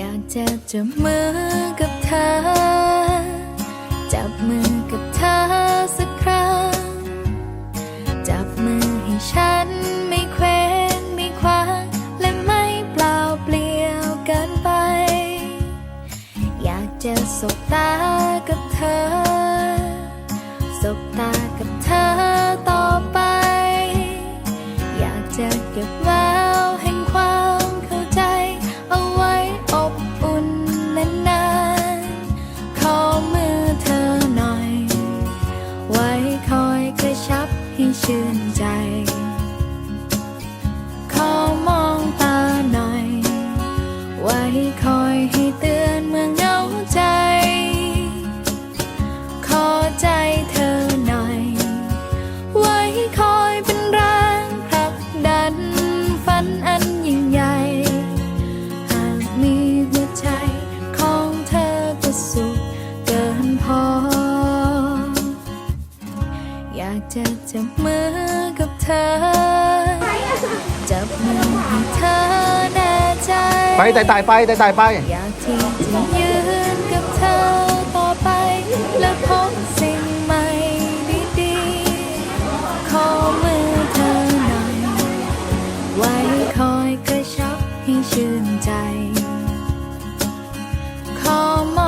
อยากจะจับมือกับเธอ จับมือกับเธอสักครั้ง จับมือให้ฉันไม่เคว้งไม่คว้างและไม่เปล่าเปลี่ยวเกินไป อยากจะสบตากับเธอ สบตา จะจับมือกับเธอ จับมือให้เธอแน่ใจ ไปไต่ไต่ไปไต่ไต่ไป อยากที่จะยืนกับเธอต่อไป และพบสิ่งใหม่ดีๆ ขอมือเธอหน่อย ไว้คอยกระชับให้ชื่นใจ ขอมอง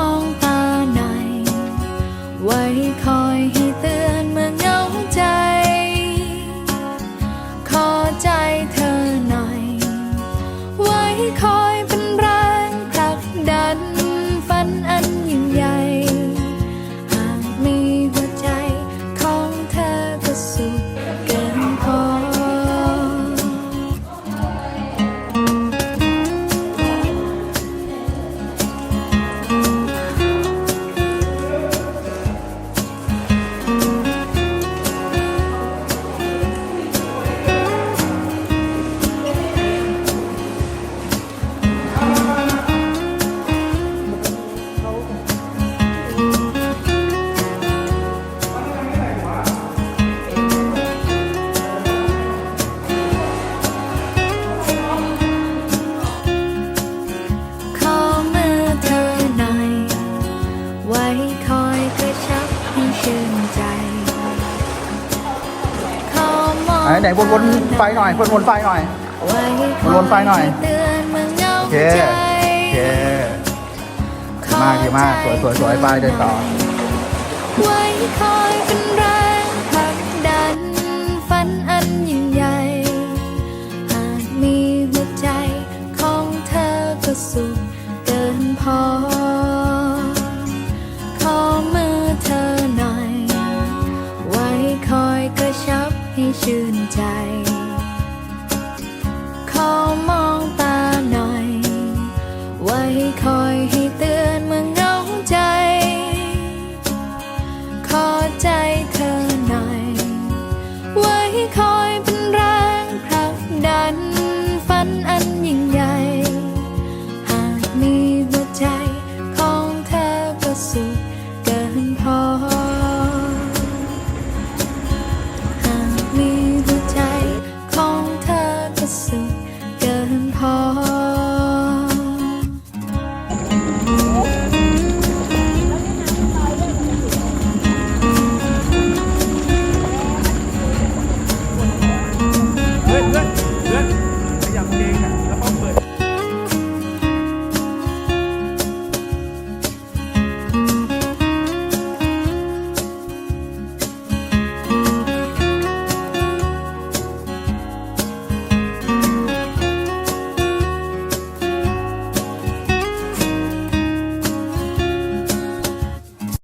ไหนไหนวนวนไฟหน่อยวนวนไฟหน่อยไว้ควนไฟหน่อยเตือนเมื่อเหงาโอเคใจโอเคมากดีมาก สวยสวยสวยไปเดินต่อ ให้ชื่นใจ ขอมองตาหน่อย ไว้คอย